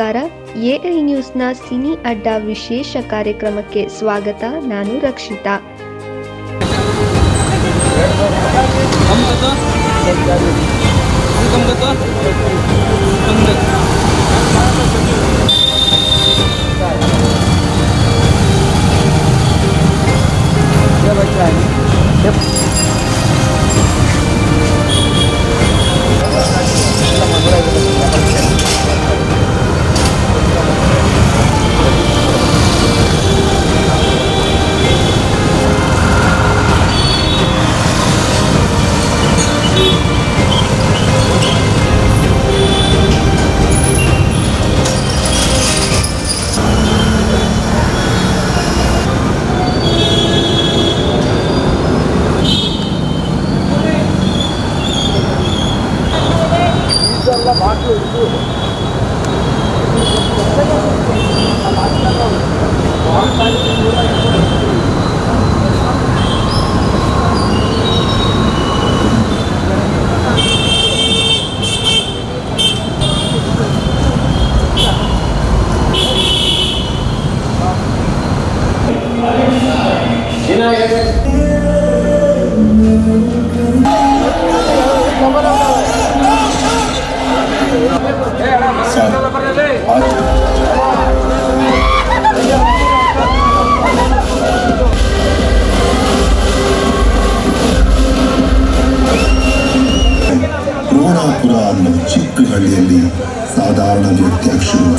ನಮಸ್ಕಾರ. AI ನ್ಯೂಸ್ನ cine ಅಡ್ಡ ವಿಶೇಷ ಕಾರ್ಯಕ್ರಮಕ್ಕೆ ಸ್ವಾಗತ. ನಾನು ರಕ್ಷಿತಾ. ಹಳ್ಳಿಯಲ್ಲಿ ಸಾಧಾರಣ ವ್ಯಕ್ತಿಯಾಗಿ ಶುರು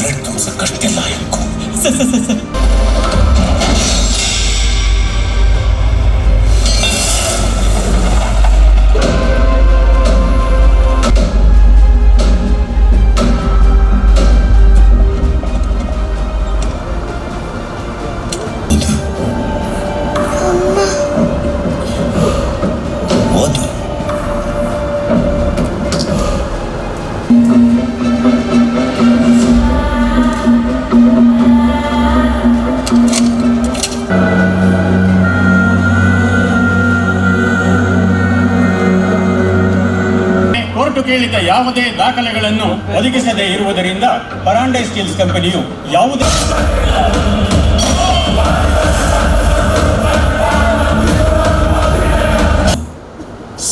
ಕೋರ್ಟು ಕೇಳಿದ ಯಾವುದೇ ದಾಖಲೆಗಳನ್ನು ಒದಗಿಸದೇ ಇರುವುದರಿಂದ ಪರಾಂಡೆ ಸ್ಟೀಲ್ಸ್ ಕಂಪನಿಯು ಯಾವುದೇ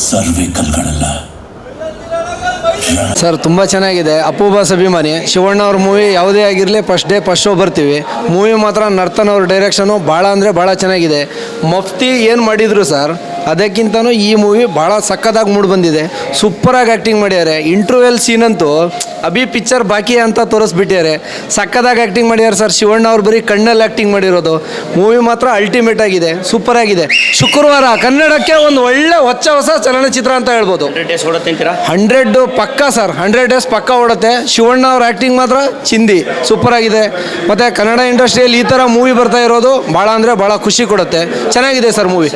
ಸರ್ವಿಕಲ್ಗಳಲ್ಲ ಸರ್, ತುಂಬ ಚೆನ್ನಾಗಿದೆ. ಅಪ್ಪು ಬಾಸ್ ಅಭಿಮಾನಿ ಶಿವಣ್ಣ ಅವ್ರ ಮೂವಿ ಯಾವುದೇ ಆಗಿರಲಿ ಫಸ್ಟ್ ಡೇ ಫಸ್ಟ್ ಶೋ ಬರ್ತೀವಿ. ಮೂವಿ ಮಾತ್ರ ನರ್ತನ್ ಅವ್ರ ಡೈರೆಕ್ಷನು ಭಾಳ ಅಂದರೆ ಭಾಳ ಚೆನ್ನಾಗಿದೆ. ಮಫ್ತಿ ಏನು ಮಾಡಿದರು, ಸರ್? ಅದಕ್ಕಿಂತನೂ ಈ ಮೂವಿ ಭಾಳ ಸಕ್ಕತ್ತಾಗಿ ಮೂಡ್ ಬಂದಿದೆ. ಸೂಪರಾಗಿ ಆ್ಯಕ್ಟಿಂಗ್ ಮಾಡ್ಯಾರೆ. ಇಂಟರ್ವೆಲ್ ಸೀನ್ ಅಂತೂ ಅಭಿ ಪಿಕ್ಚರ್ ಬಾಕಿ ಅಂತ ತೋರಿಸ್ಬಿಟ್ಟಾರೆ ಸಕ್ಕದಾಗಿ ಆ್ಯಕ್ಟಿಂಗ್ ಮಾಡ್ಯಾರೆ ಸರ್ ಶಿವಣ್ಣ ಅವ್ರು ಬರೀ ಕಣ್ಣಲ್ಲಿ ಆ್ಯಕ್ಟಿಂಗ್ ಮಾಡಿರೋದು. ಮೂವಿ ಮಾತ್ರ ಅಲ್ಟಿಮೇಟ್ ಆಗಿದೆ. ಸೂಪರ್ ಆಗಿದೆ ಶುಕ್ರವಾರ ಕನ್ನಡಕ್ಕೆ ಒಂದು ಒಳ್ಳೆ ಹೊಚ್ಚ ಹೊಸ ಚಲನಚಿತ್ರ ಅಂತ ಹೇಳ್ಬೋದು. ಹಂಡ್ರೆಡ್ ಪಕ್ಕ ಸರ್ ಹಂಡ್ರೆಡ್ ಡೇಸ್ ಪಕ್ಕ ಓಡುತ್ತೆ. ಶಿವಣ್ಣ ಅವ್ರ ಆ್ಯಕ್ಟಿಂಗ್ ಮಾತ್ರ ಚಿಂದಿ. ಸೂಪರ್ ಆಗಿದೆ ಮತ್ತು ಕನ್ನಡ ಇಂಡಸ್ಟ್ರಿಯಲ್ಲಿ ಈ ಥರ ಮೂವಿ ಬರ್ತಾ ಇರೋದು ಭಾಳ ಅಂದರೆ ಭಾಳ ಖುಷಿ ಕೊಡುತ್ತೆ. ಚೆನ್ನಾಗಿದೆ sir movie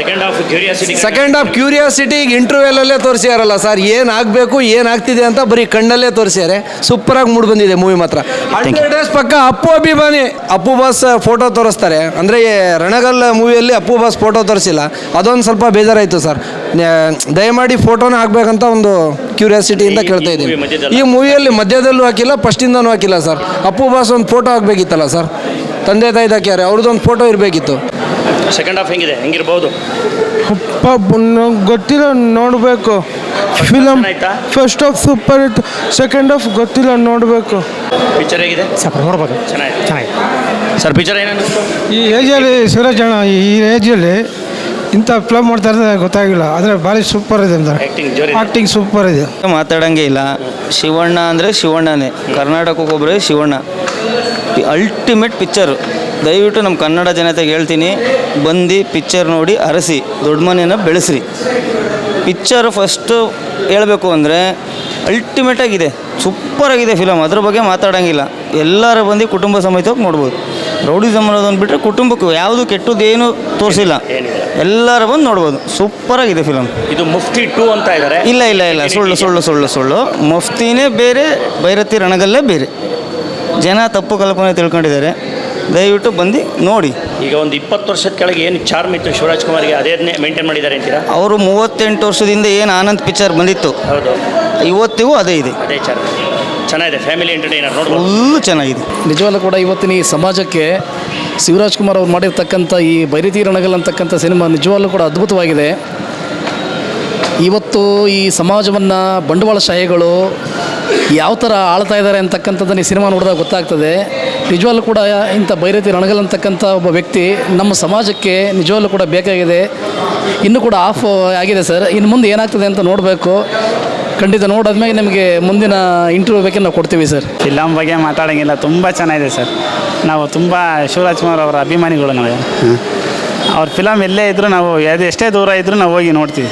second half curiosity ಇಂಟರ್ವ್ಯೂಲಲ್ಲೇ ತೋರಿಸ್ಯಾರಲ್ಲ ಸರ್ ಏನಾಗಬೇಕು ಏನಾಗ್ತಿದೆ ಏನು ಆಗ್ತಿದೆ ಅಂತ ಬರೀ ಕಣ್ಣಲ್ಲೇ ತೋರಿಸ್ಯಾರೆ ಸೂಪರಾಗಿ ಮೂಡ್ ಬಂದಿದೆ ಮೂವಿ ಮಾತ್ರ. ಹಂಡ್ರೆಡ್ ಡೇಸ್ ಪಕ್ಕ ಅಪ್ಪು ಅಭಿಮಾನಿ ಅಪ್ಪು ಬಾಸ್ ಫೋಟೋ ತೋರಿಸ್ತಾರೆ. ಅಂದರೆ ರಣಗಲ್ ಮೂವಿಯಲ್ಲಿ ಅಪ್ಪು ಬಾಸ್ ಫೋಟೋ ತೋರಿಸಿಲ್ಲ. ಅದೊಂದು ಸ್ವಲ್ಪ ಬೇಜಾರಾಯಿತು ಸರ್ ದಯಮಾಡಿ ಫೋಟೋನ ಹಾಕ್ಬೇಕಂತ ಒಂದು ಕ್ಯೂರಿಯಾಸಿಟಿಯಿಂದ ಕೇಳ್ತಾ ಇದ್ದೀನಿ. ಈ ಮೂವಿಯಲ್ಲಿ ಮಧ್ಯದಲ್ಲೂ ಹಾಕಿಲ್ಲ ಫಸ್ಟಿಂದನೂ ಹಾಕಿಲ್ಲ ಸರ್ ಅಪ್ಪು ಬಾಸ್ ಒಂದು ಫೋಟೋ ಹಾಕ್ಬೇಕಿತ್ತಲ್ಲ ಸರ್ ತಂದೆ ತಾಯಿ ಹಾಕ್ಯಾರೆ ಅವ್ರದ್ದೊಂದು ಫೋಟೋ ಇರಬೇಕಿತ್ತು. ಸೆಕೆಂಡ್ ಹಾಫ್ ಹೆಂಗಿದೆ? ಹೆಂಗಿರ್ಬೋದು? ಅಪ್ಪ ಗೊತ್ತಿಲ್ಲ ನೋಡಬೇಕು. ಫಿಲಮ್ ಆಯ್ತಾ? ಫಸ್ಟ್ ಆಫ್ ಸೂಪರ್ ಇತ್ತು. ಸೆಕೆಂಡ್ ಹಾಫ್ ಗೊತ್ತಿಲ್ಲ ನೋಡಬೇಕು. ಪಿಕ್ಚರ್ ಹೇಗಿದೆ? ಸರ್ ನೋಡ್ಬೋದು. ಚೆನ್ನಾಗಿ ಚೆನ್ನಾಗಿ ಸರ್ ಪಿಕ್ಚರ್ ಏನೇನು? ಈ ಏಜಲ್ಲಿ ಶಿವರಾಜ್ ಅಣ್ಣ ಈ ಏಜಲ್ಲಿ ಇಂಥ ಫಿಲಮ್ ಮಾಡ್ತಾ ಇರೋದು ಗೊತ್ತಾಗಿಲ್ಲ. ಆದರೆ ಭಾರಿ ಸೂಪರ್ ಇದೆ ಅಂದ್ರೆ ಆ್ಯಕ್ಟಿಂಗ್ ಸೂಪರ್ ಇದೆ. ಮಾತಾಡಂಗೆ ಇಲ್ಲ. ಶಿವಣ್ಣ ಅಂದರೆ ಶಿವಣ್ಣನೇ. ಕರ್ನಾಟಕಕ್ಕೊಬ್ಬರೇ ಶಿವಣ್ಣ. ಅಲ್ಟಿಮೇಟ್ ಪಿಕ್ಚರು ದಯವಿಟ್ಟು ನಮ್ಮ ಕನ್ನಡ ಜನತೆಗೆ ಹೇಳ್ತೀನಿ ಬಂದು ಪಿಕ್ಚರ್ ನೋಡಿ ಅರಸಿ ದೊಡ್ಡ ಮನೆಯನ್ನು ಬೆಳೆಸ್ರಿ. ಪಿಕ್ಚರ್ ಫಸ್ಟು ಹೇಳಬೇಕು ಅಂದರೆ ಅಲ್ಟಿಮೇಟಾಗಿದೆ ಸೂಪರಾಗಿದೆ ಸೂಪರ್ ಆಗಿದೆ ಫಿಲಮ್ ಅದ್ರ ಬಗ್ಗೆ ಮಾತಾಡೋಂಗಿಲ್ಲ. ಎಲ್ಲರೂ ಬಂದು ಕುಟುಂಬ ಸಮೇತವಾಗಿ ನೋಡ್ಬೋದು. ರೌಡಿ ಅನ್ನೋದನ್ನು ಬಿಟ್ಟರೆ ಕುಟುಂಬಕ್ಕೂ ಯಾವುದು ಕೆಟ್ಟದ್ದೇನು ತೋರಿಸಿಲ್ಲ. ಎಲ್ಲರೂ ಬಂದು ನೋಡ್ಬೋದು ಸೂಪರ್ ಆಗಿದೆ ಫಿಲಮ್ ಇದು ಮುಫ್ತಿ ಟು ಅಂತ ಇದ್ದಾರೆ ಇಲ್ಲ ಇಲ್ಲ ಇಲ್ಲ ಸುಳ್ಳು ಸುಳ್ಳು ಸುಳ್ಳು ಸುಳ್ಳು. ಮುಫ್ತಿನೇ ಬೇರೆ ಭೈರತಿ ರಣಗಲ್ಲೇ ಬೇರೆ. ಜನ ತಪ್ಪು ಕಲ್ಪನೆ ತಿಳ್ಕೊಂಡಿದ್ದಾರೆ. ದಯವಿಟ್ಟು ಬಂದು ನೋಡಿ. ಈಗ ಒಂದು ಇಪ್ಪತ್ತು ವರ್ಷದ ಕೆಳಗೆ ಏನು ಚಾರ್ಮ್ ಇತ್ತು ಶಿವರಾಜ್ ಕುಮಾರ್ಗೆ ಅದೇ ಮೇಂಟೈನ್ ಮಾಡಿದ್ದಾರೆ ಅಂತೀರಾ? ಅವರು ಮೂವತ್ತೆಂಟು ವರ್ಷದಿಂದ ಏನು ಆನಂದ್ ಪಿಕ್ಚರ್ ಬಂದಿತ್ತು. ಹೌದು. ಇವತ್ತಿಗೂ ಅದೇ ಇದೆ. ಅದೇ ಚಾರ್. ಚೆನ್ನಾಗಿದೆ ಫ್ಯಾಮಿಲಿ ಎಂಟರ್ಟೈನರ್ ನೋಡ್ಬೋದು. ಫುಲ್ ಚೆನ್ನಾಗಿದೆ. ನಿಜವಾಗ ಕೂಡ ಇವತ್ತಿನ ಈ ಸಮಾಜಕ್ಕೆ ಶಿವರಾಜ್ ಕುಮಾರ್ ಅವ್ರು ಮಾಡಿರ್ತಕ್ಕಂಥ ಈ ಬೈರತಿ ರಣಗಲ್ ಅಂತಕ್ಕಂಥ ಸಿನಿಮಾ ನಿಜವಾಗ್ಲೂ ಕೂಡ ಅದ್ಭುತವಾಗಿದೆ. ಇವತ್ತು ಈ ಸಮಾಜವನ್ನು ಬಂಡವಾಳಶಾಹಿಗಳು ಯಾವ ಥರ ಆಳ್ತಾ ಇದ್ದಾರೆ ಅಂತಕ್ಕಂಥದ್ದನ್ನು ಈ ಸಿನಿಮಾ ನೋಡಿದಾಗ ಗೊತ್ತಾಗ್ತದೆ. ನಿಜವಾಗ್ಲೂ ಕೂಡ ಇಂಥ ಬೈರತಿ ರಣಗಲ್ ಅಂತಕ್ಕಂಥ ಒಬ್ಬ ವ್ಯಕ್ತಿ ನಮ್ಮ ಸಮಾಜಕ್ಕೆ ನಿಜವಾಗ್ಲೂ ಕೂಡ ಬೇಕಾಗಿದೆ. ಇನ್ನೂ ಕೂಡ ಆಫ್ ಆಗಿದೆ ಸರ್. ಇನ್ನು ಮುಂದೆ ಏನಾಗ್ತದೆ ಅಂತ ನೋಡಬೇಕು. ಖಂಡಿತ ನೋಡಿದ್ಮೇಲೆ ನಿಮಗೆ ಮುಂದಿನ ಇಂಟರ್ವ್ಯೂ ಬೇಕೆ ನಾವು ಕೊಡ್ತೀವಿ ಸರ್. ಫಿಲಮ್ ಬಗ್ಗೆ ಮಾತಾಡೋಂಗಿಲ್ಲ. ತುಂಬ ಚೆನ್ನಾಗಿದೆ ಸರ್. ನಾವು ತುಂಬ ಶಿವರಾಜ್ ಕುಮಾರ್ ಅವರ ಅಭಿಮಾನಿಗಳು ನಾವು. ಅವ್ರ ಫಿಲಮ್ ಎಲ್ಲೇ ಇದ್ದರೂ ನಾವು ಅದು ಎಷ್ಟೇ ದೂರ ಇದ್ದರೂ ನಾವು ಹೋಗಿ ನೋಡ್ತೀವಿ.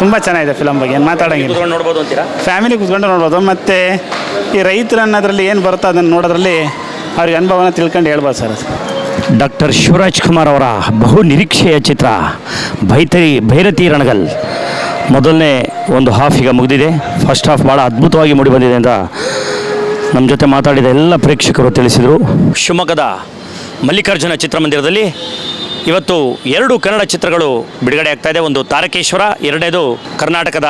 ತುಂಬ ಚೆನ್ನಾಗಿದೆ ಫಿಲಮ್ ಬಗ್ಗೆ ಏನು ಮಾತಾಡೋಂಗಿಲ್ಲ. ಕೂತ್ಕೊಂಡು ನೋಡ್ಬೋದು ಅಂತೀರಾ? ಫ್ಯಾಮಿಲಿ ಕುತ್ಕೊಂಡು ನೋಡ್ಬೋದು ಮತ್ತು ಈ ರೈತರು ಅನ್ನೋದ್ರಲ್ಲಿ ಏನು ಬರುತ್ತೋ ಅದನ್ನು ನೋಡೋದ್ರಲ್ಲಿ ಅವ್ರಿಗೆ ಅನುಭವನ ತಿಳ್ಕೊಂಡು ಹೇಳ್ಬೋದು ಸರ್ ಅದು. ಡಾಕ್ಟರ್ ಶಿವರಾಜ್ ಕುಮಾರ್ ಅವರ ಬಹು ನಿರೀಕ್ಷೆಯ ಚಿತ್ರ ಭೈತರಿ ಭೈರತಿ ರಣಗಲ್. ಮೊದಲನೇ ಒಂದು ಹಾಫ್ ಈಗ ಮುಗಿದಿದೆ. ಫಸ್ಟ್ ಹಾಫ್ ಭಾಳ ಅದ್ಭುತವಾಗಿ ಮೂಡಿಬಂದಿದೆ ಅಂತ ನಮ್ಮ ಜೊತೆ ಮಾತಾಡಿದ ಎಲ್ಲ ಪ್ರೇಕ್ಷಕರು ತಿಳಿಸಿದರು. ಶಿವಮೊಗ್ಗದ ಮಲ್ಲಿಕಾರ್ಜುನ ಚಿತ್ರಮಂದಿರದಲ್ಲಿ ಇವತ್ತು ಎರಡು ಕನ್ನಡ ಚಿತ್ರಗಳು ಬಿಡುಗಡೆ ಆಗ್ತಾ ಇದೆ. ಒಂದು ತಾರಕೇಶ್ವರ, ಎರಡನೇದು ಕರ್ನಾಟಕದ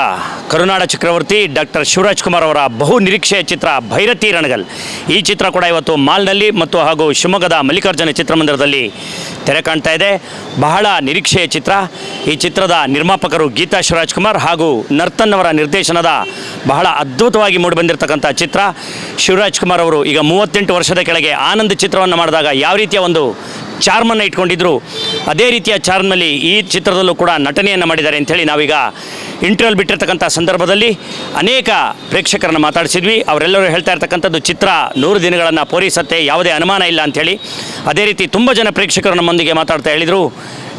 ಕರುನಾಡ ಚಕ್ರವರ್ತಿ ಡಾಕ್ಟರ್ ಶಿವರಾಜ್ ಕುಮಾರ್ ಅವರ ಬಹು ನಿರೀಕ್ಷೆಯ ಚಿತ್ರ ಭೈರತಿ ರಣಗಲ್. ಈ ಚಿತ್ರ ಕೂಡ ಇವತ್ತು ಮಾಲ್ನಲ್ಲಿ ಮತ್ತು ಹಾಗೂ ಶಿವಮೊಗ್ಗದ ಮಲ್ಲಿಕಾರ್ಜುನ ಚಿತ್ರಮಂದಿರದಲ್ಲಿ ತೆರೆ ಕಾಣ್ತಾ ಇದೆ. ಬಹಳ ನಿರೀಕ್ಷೆಯ ಚಿತ್ರ. ಈ ಚಿತ್ರದ ನಿರ್ಮಾಪಕರು ಗೀತಾ ಶಿವರಾಜ್ ಕುಮಾರ್ ಹಾಗೂ ನರ್ತನ್ ಅವರ ನಿರ್ದೇಶನದ ಬಹಳ ಅದ್ಭುತವಾಗಿ ಮೂಡಿಬಂದಿರತಕ್ಕಂಥ ಚಿತ್ರ. ಶಿವರಾಜ್ ಕುಮಾರ್ ಅವರು ಈಗ ಮೂವತ್ತೆಂಟು ವರ್ಷದ ಕೆಳಗೆ ಆನಂದ್ ಚಿತ್ರವನ್ನು ಮಾಡಿದಾಗ ಯಾವ ರೀತಿಯ ಒಂದು ಚಾರ್ಮನ್ನು ಇಟ್ಕೊಂಡಿದ್ರು. ಅದೇ ರೀತಿಯ ಚಾರ್ಮ್ನಲ್ಲಿ ಈ ಚಿತ್ರದಲ್ಲೂ ಕೂಡ ನಟನೆಯನ್ನು ಮಾಡಿದ್ದಾರೆ ಅಂಥೇಳಿ ನಾವೀಗ ಇಂಟರ್ವ್ಯೂಲ್ ಬಿಟ್ಟಿರ್ತಕ್ಕಂಥ ಸಂದರ್ಭದಲ್ಲಿ ಅನೇಕ ಪ್ರೇಕ್ಷಕರನ್ನು ಮಾತಾಡಿಸಿದ್ವಿ. ಅವರೆಲ್ಲರೂ ಹೇಳ್ತಾ ಇರ್ತಕ್ಕಂಥದ್ದು ಚಿತ್ರ ನೂರು ದಿನಗಳನ್ನು ಪೂರೈಸತ್ತೆ, ಯಾವುದೇ ಅನುಮಾನ ಇಲ್ಲ ಅಂಥೇಳಿ ಅದೇ ರೀತಿ ತುಂಬ ಜನ ಪ್ರೇಕ್ಷಕರು ನಮ್ಮೊಂದಿಗೆ ಮಾತಾಡ್ತಾ ಹೇಳಿದರು.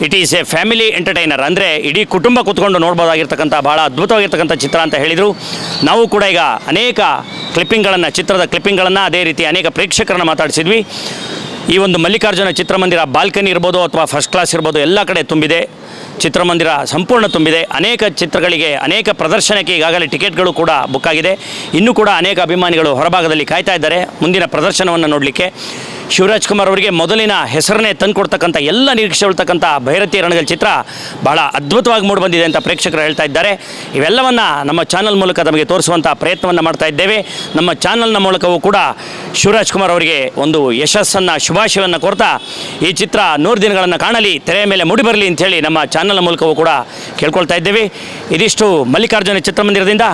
It is a family entertainer ಅಂದರೆ ಇಡೀ ಕುಟುಂಬ ಕೂತ್ಕೊಂಡು ನೋಡ್ಬೋದಾಗಿರ್ತಕ್ಕಂಥ ಭಾಳ ಅದ್ಭುತವಾಗಿರ್ತಕ್ಕಂಥ ಚಿತ್ರ ಅಂತ ಹೇಳಿದರು. ನಾವು ಕೂಡ ಈಗ ಅನೇಕ ಕ್ಲಿಪ್ಪಿಂಗ್ಗಳನ್ನು ಚಿತ್ರದ ಕ್ಲಿಪ್ಪಿಂಗ್ಗಳನ್ನು ಅದೇ ರೀತಿ ಅನೇಕ ಪ್ರೇಕ್ಷಕರನ್ನು ಮಾತಾಡಿಸಿದ್ವಿ. ಈ ಒಂದು ಮಲ್ಲಿಕಾರ್ಜುನ ಚಿತ್ರಮಂದಿರ ಬಾಲ್ಕನಿ ಇರ್ಬೋದು ಅಥವಾ ಫಸ್ಟ್ ಕ್ಲಾಸ್ ಇರ್ಬೋದು, ಎಲ್ಲ ಕಡೆ ತುಂಬಿದೆ. ಚಿತ್ರಮಂದಿರ ಸಂಪೂರ್ಣ ತುಂಬಿದೆ. ಅನೇಕ ಚಿತ್ರಗಳಿಗೆ, ಅನೇಕ ಪ್ರದರ್ಶನಕ್ಕೆ ಈಗಾಗಲೇ ಟಿಕೆಟ್ಗಳು ಕೂಡ ಬುಕ್ ಆಗಿದೆ. ಇನ್ನೂ ಕೂಡ ಅನೇಕ ಅಭಿಮಾನಿಗಳು ಹೊರಭಾಗದಲ್ಲಿ ಕಾಯ್ತಾ ಇದ್ದಾರೆ. ಮುಂದಿನ ಪ್ರದರ್ಶನವನ್ನು ನೋಡಲಿಕ್ಕೆ. ಶಿವರಾಜ್ ಕುಮಾರ್ ಅವರಿಗೆ ಮೊದಲಿನ ಹೆಸರನ್ನೇ ತಂದುಕೊಡ್ತಕ್ಕಂಥ ಎಲ್ಲ ನಿರೀಕ್ಷೆ ಉಳ್ತಕ್ಕಂಥ ಭೈರತಿ ರಣಗಲ್ ಚಿತ್ರ ಬಹಳ ಅದ್ಭುತವಾಗಿ ಮೂಡಿಬಂದಿದೆ ಅಂತ ಪ್ರೇಕ್ಷಕರು ಹೇಳ್ತಾ ಇದ್ದಾರೆ. ಇವೆಲ್ಲವನ್ನು ನಮ್ಮ ಚಾನಲ್ ಮೂಲಕ ನಮಗೆ ತೋರಿಸುವಂಥ ಪ್ರಯತ್ನವನ್ನು ಮಾಡ್ತಾ ಇದ್ದೇವೆ. ನಮ್ಮ ಚಾನಲ್ನ ಮೂಲಕವೂ ಕೂಡ ಶಿವರಾಜ್ ಕುಮಾರ್ ಅವರಿಗೆ ಒಂದು ಯಶಸ್ಸನ್ನು, ಶುಭಾಶಯವನ್ನು ಕೊರ್ತಾ ಈ ಚಿತ್ರ ನೂರು ದಿನಗಳನ್ನು ಕಾಣಲಿ, ತೆರೆಯ ಮೇಲೆ ಮೂಡಿಬರಲಿ ಅಂಥೇಳಿ ನಮ್ಮ ಚಾನಲ್ನ ಮೂಲಕವೂ ಕೂಡ ಕೇಳ್ಕೊಳ್ತಾ ಇದ್ದೇವೆ. ಇದಿಷ್ಟು ಮಲ್ಲಿಕಾರ್ಜುನ ಚಿತ್ರಮಂದಿರದಿಂದ